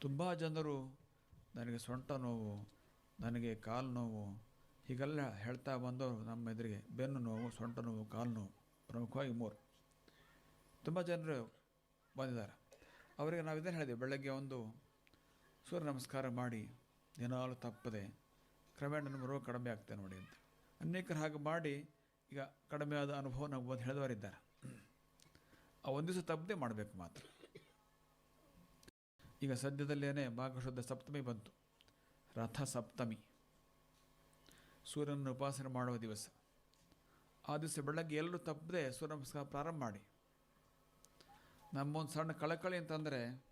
ತುಂಬ ಜನರು ನನಗೆ ಸೊಂಟ ನೋವು, ನನಗೆ ಕಾಲು ನೋವು, ಹೀಗೆಲ್ಲ ಹೇಳ್ತಾ ಬಂದವರು ನಮ್ಮ ಎದುರಿಗೆ. ಬೆನ್ನು ನೋವು, ಸೊಂಟ ನೋವು, ಕಾಲು ನೋವು, ಪ್ರಮುಖವಾಗಿ ಮೂರು. ತುಂಬ ಜನರು ಬಂದಿದ್ದಾರೆ. ಅವರಿಗೆ ನಾವು ಇದನ್ನು ಹೇಳಿದೆ, ಬೆಳಗ್ಗೆ ಒಂದು ಸೂರ್ಯ ನಮಸ್ಕಾರ ಮಾಡಿ, ದಿನಾಲು ತಪ್ಪದೆ ಕ್ರಮೇಣ ನಮ್ಮ ರೋಗ ಕಡಿಮೆ ಆಗ್ತದೆ ನೋಡಿ ಅಂತ. ಅನೇಕರು ಹಾಗೆ ಮಾಡಿ, ಈಗ ಕಡಿಮೆ ಆದ ಅನುಭವ ನಾವು ಬಂದು ಹೇಳಿದವರಿದ್ದಾರೆ. ಆ ಒಂದು ದಿವಸ ತಪ್ಪದೆ ಮಾಡಬೇಕು ಮಾತ್ರ. ಈಗ ಸದ್ಯದಲ್ಲೇನೆ ಭಾಗಶುದ್ಧ ಸಪ್ತಮಿ ಬಂತು. ರಥ ಸಪ್ತಮಿ ಸೂರ್ಯನನ್ನು ಉಪಾಸನೆ ಮಾಡುವ ದಿವಸ. ಆ ದಿವಸ ಬೆಳಗ್ಗೆ ಎಲ್ಲರೂ ತಪ್ಪದೆ ಸೂರ್ಯ ನಮಸ್ಕಾರ ಪ್ರಾರಂಭ ಮಾಡಿ. ನಮ್ಮೊಂದು ಸಣ್ಣ ಕಳಕಳಿ ಅಂತಂದರೆ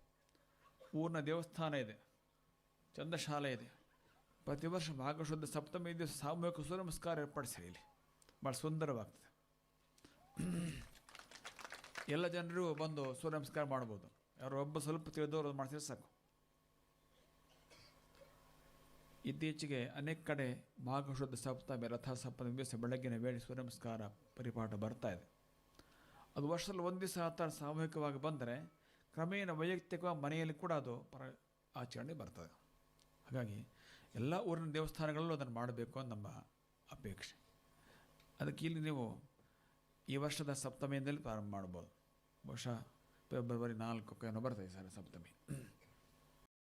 ಊರಿನ ದೇವಸ್ಥಾನ ಇದೆ. ಚಂದಶಾಲೆ ಇದೆ. ಪ್ರತಿ ವರ್ಷ ಭಾಗಶುದ್ಧ ಸಪ್ತಮಿ ದಿವಸ ಸಾಮೂಹಿಕ ಸೂರ್ಯ ನಮಸ್ಕಾರ ಏರ್ಪಡಿಸಿರಿ ಇಲ್ಲಿ. ಭಾಳ ಸುಂದರವಾಗ್ತದೆ. ಎಲ್ಲ ಜನರು ಬಂದು ಸೂರ್ಯ ನಮಸ್ಕಾರ ಮಾಡ್ಬೋದು. ಯಾರೋ ಒಬ್ಬ ಸ್ವಲ್ಪ ತಿಳಿದವರು ಅದು ಮಾಡ್ತಿದ್ರೆ ಸಾಕು. ಇತ್ತೀಚೆಗೆ ಅನೇಕ ಕಡೆ ಮಾಘಶುದ್ಧ ಸಪ್ತಮಿ ರಥ ಸಪ್ತಮಿ ದಿವಸ ಬೆಳಗ್ಗಿನ ವೇಳೆ ಸೂರ್ಯ ನಮಸ್ಕಾರ ಪರಿಪಾಠ ಬರ್ತಾ ಇದೆ. ಅದು ವರ್ಷದಲ್ಲಿ ಒಂದು ದಿವಸ ಆತ ಸಾಮೂಹಿಕವಾಗಿ ಬಂದರೆ ಕ್ರಮೇಣ ವೈಯಕ್ತಿಕವಾಗಿ ಮನೆಯಲ್ಲಿ ಕೂಡ ಅದು ಪರ ಆಚರಣೆ ಬರ್ತದೆ. ಹಾಗಾಗಿ ಎಲ್ಲ ಊರಿನ ದೇವಸ್ಥಾನಗಳಲ್ಲೂ ಅದನ್ನು ಮಾಡಬೇಕು ಅಂತ ನಮ್ಮ ಅಪೇಕ್ಷೆ. ಅದಕ್ಕೆ ಇಲ್ಲಿ ನೀವು ಈ ವರ್ಷದ ಸಪ್ತಮಿಯಿಂದಲೇ ಪ್ರಾರಂಭ ಮಾಡ್ಬೋದು. ಬಹುಶಃ ಫೆಬ್ರವರಿ ನಾಲ್ಕು ಏನೋ ಬರ್ತದೆ ಸರ್ ಸಪ್ತಮಿ